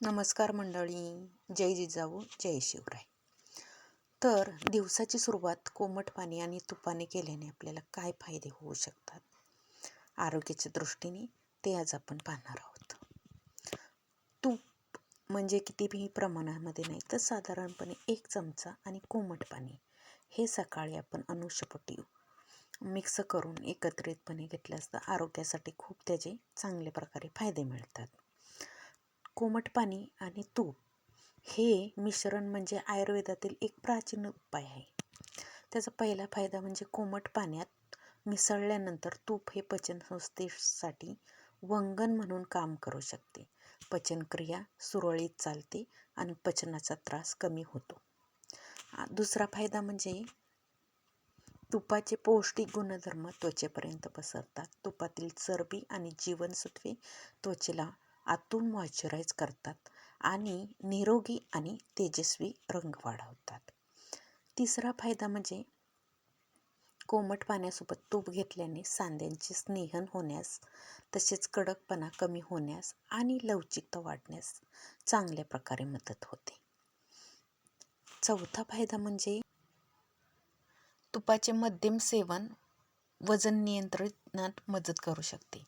नमस्कार मंडळी. जय जिजाऊ जय शिवराय. तर दिवसाची सुरुवात कोमट पाणी आणि तुपाने केल्याने आपल्याला काय फायदे होऊ शकतात? आरोग्याच्या दृष्टीने ते आज आपण पाहणार आहोत. तूप म्हणजे कितीही प्रमाणामध्ये नाही तर साधारणपणे एक चमचा आणि कोमट पाणी हे सकाळी आपण अनुषपटी मिक्स करून एकत्रितपणे घेतलं असतं आरोग्यासाठी खूप त्याचे चांगल्या प्रकारे फायदे मिळतात. कोमट पाणी आणि तूप हे मिश्रण म्हणजे आयुर्वेदातील एक प्राचीन उपाय आहे. त्याचा पहिला फायदा म्हणजे कोमट पाण्यात मिसळल्यानंतर तूप हे पचनसंस्थेसाठी वंगण म्हणून काम करू शकते. पचनक्रिया सुरळीत चालते आणि पचनाचा त्रास कमी होतो. दुसरा फायदा म्हणजे तुपाचे पौष्टिक गुणधर्म त्वचेपर्यंत पसरतात. तुपातील चरबी आणि जीवनसत्वे त्वचेला आतून मॉइश्चराईज करतात आणि निरोगी आणि तेजस्वी रंग वाढवतात. तिसरा फायदा म्हणजे कोमट पाण्यासोबत तूप घेतल्याने सांध्यांचे स्नेहन होण्यास तसेच कडकपणा कमी होण्यास आणि लवचिकता वाढण्यास चांगल्या प्रकारे मदत होते. चौथा फायदा म्हणजे तुपाचे मध्यम सेवन वजन नियंत्रणात मदत करू शकते.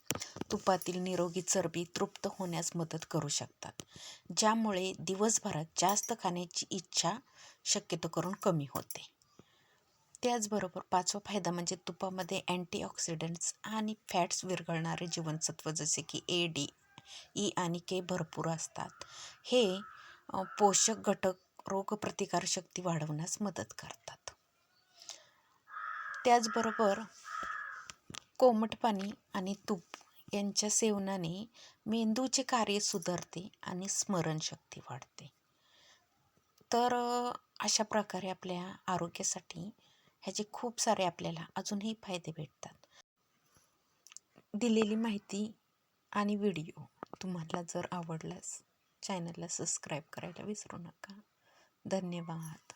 तुपातील निरोगी चरबी तृप्त होण्यास मदत करू शकतात ज्यामुळे दिवसभरात जास्त खाण्याची इच्छा शक्यतो करून कमी होते. त्याचबरोबर पाचवा फायदा म्हणजे तुपामध्ये अँटीऑक्सिडंट्स आणि फॅट्स विरघळणारे जीवनसत्व जसे की ए डी ई आणि के भरपूर असतात. हे पोषक घटक रोगप्रतिकारशक्ती वाढवण्यास मदत करतात. त्याचबरोबर कोमट पाणी आणि तूप यांच्या सेवनाने मेंदूचे कार्य सुधारते आणि स्मरणशक्ती वाढते. तर अशा प्रकारे आपल्या आरोग्यासाठी ह्याचे खूप सारे आपल्याला अजूनही फायदे भेटतात. दिलेली माहिती आणि व्हिडिओ तुम्हाला जर आवडल्यास चॅनलला सबस्क्राईब करायला विसरू नका. धन्यवाद.